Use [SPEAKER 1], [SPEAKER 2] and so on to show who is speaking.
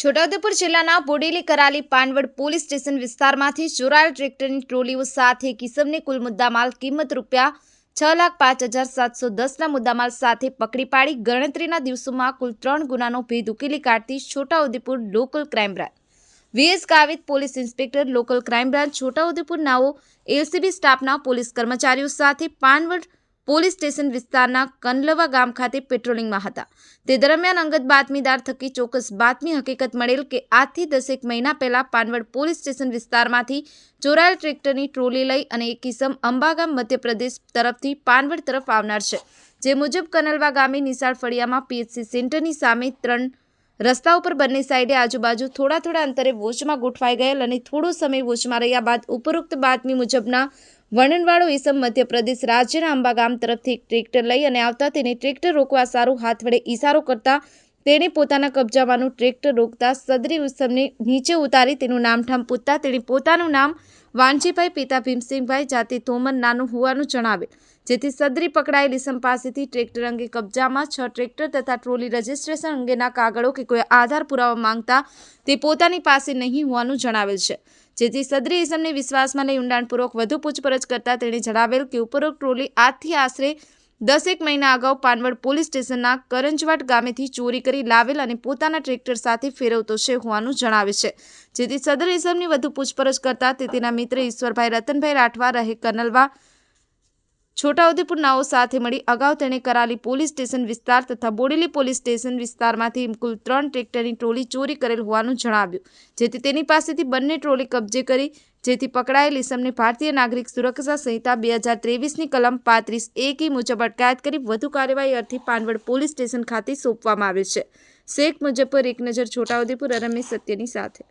[SPEAKER 1] છોટાઉદેપુર જિલ્લાના Bodeli Karali Panvad police station વિસ્તારમાંથી ચોરાયેલ ટ્રેક્ટરની ટ્રોલીઓ સાથે કિસમને કુલ મુદ્દામાલ કિંમત રૂપિયા છ લાખ પાંચ હજાર સાતસો દસના મુદ્દામાલ સાથે પકડી પાડી ગણતરીના દિવસોમાં કુલ ત્રણ ગુનાનો ભેદ ઉકેલી કાઢતી Chhota Udepur local crime branch. V S Gavit police inspector, local crime branch, Chhota Udepur નાઓ એલસીબી સ્ટાફના પોલીસ કર્મચારીઓ સાથે પાનવડ પોલીસ સ્ટેશન વિસ્તારના કનલવા ગામ ખાતે પેટ્રોલિંગમાં હતા. તે દરમિયાન અંગત બાતમીદાર થકી ચોક્કસ બાતમી હકીકત મળેલ કે આજથી દસેક મહિના પહેલા પાનવડ પોલીસ સ્ટેશન વિસ્તારમાંથી ચોરાયેલ ટ્રેક્ટરની ટ્રોલી લઈ અને એક કિસમ અંબાગામ મધ્યપ્રદેશ તરફથી પાનવડ તરફ આવનાર છે. જે મુજબ કનલવા ગામે નિશાળ ફળિયામાં પીએચસી સેન્ટરની સામે ત્રણ રસ્તા ઉપર બંને સાઈડે આજુબાજુ થોડા થોડા અંતરે વોચમાં ગોઠવાઈ ગયેલ અને થોડો સમય વોચમાં રહ્યા બાદ ઉપરોક્ત બાતમી મુજબના વર્ણનવાળો ઈસમ મધ્યપ્રદેશ રાજ્યના અંબા ગામ તરફથી ટ્રેક્ટર લઈ અને આવતા તેને ટ્રેક્ટર રોકવા સારું હાથ વડે ઈશારો કરતા તેણે પોતાના કબજામાંનું ટ્રેક્ટર રોકતા સદરી ઉત્સવને નીચે ઉતારી તેનું નામઠામ પૂછતા તેણે પોતાનું નામ વાંજીભાઈ પિતા ભીમસિંહભાઈ, જાતિ તોમર નાનું હોવાનું જણાવેલ જેથી સદરી પકડાયેલ ઇસમ પાસેથી ટ્રેક્ટર અંગે કબજામાં છ ટ્રેક્ટર તથા ટ્રોલી રજીસ્ટ્રેશન અંગેના કાગળો કે કોઈ આધાર પુરાવા માંગતા તે પોતાની પાસે નહીં હોવાનું જણાવેલ છે. જેથી સદરી ઇસમને વિશ્વાસમાં લઈ ઊંડાણપૂર્વક વધુ પૂછપરછ કરતા તેણે જણાવેલ કે ઉપરોક્ત ટ્રોલી આજથી આશરે દસેક મહિના અગાઉ પાનવડ પોલીસ સ્ટેશનના કરંજવાટ ગામેથી ચોરી કરી લાવેલ અને પોતાના ટ્રેક્ટર સાથે ફેરવતો છે હોવાનું જણાવે છે. જેથી સદર ઇસમની વધુ પૂછપરછ કરતા તે તેના મિત્ર ઈશ્વરભાઈ રતનભાઈ રાઠવા રહે કનલવા છોટાઉદેપુર નાઓ સાથે મળી અગાઉ તેણે કરાલી પોલીસ સ્ટેશન વિસ્તાર તથા બોડેલી પોલીસ સ્ટેશન વિસ્તારમાંથી કુલ ત્રણ ટ્રેક્ટરની ટ્રોલી ચોરી કરેલ હોવાનું જણાવ્યું, જેથી તેની પાસેથી બંને ટ્રોલી કબજે કરી, જેથી પકડાયેલ ઇસમને ભારતીય નાગરિક સુરક્ષા સંહિતા બે હજાર ત્રેવીસની કલમ પાંત્રીસ એકી મુજબ અટકાયત કરી વધુ કાર્યવાહી અર્થે પાનવડ પોલીસ સ્ટેશન ખાતે સોંપવામાં આવ્યું છે. શેખ મુજફ્ફર એક નજર છોટાઉદેપુર રમેશ સત્યની સાથે.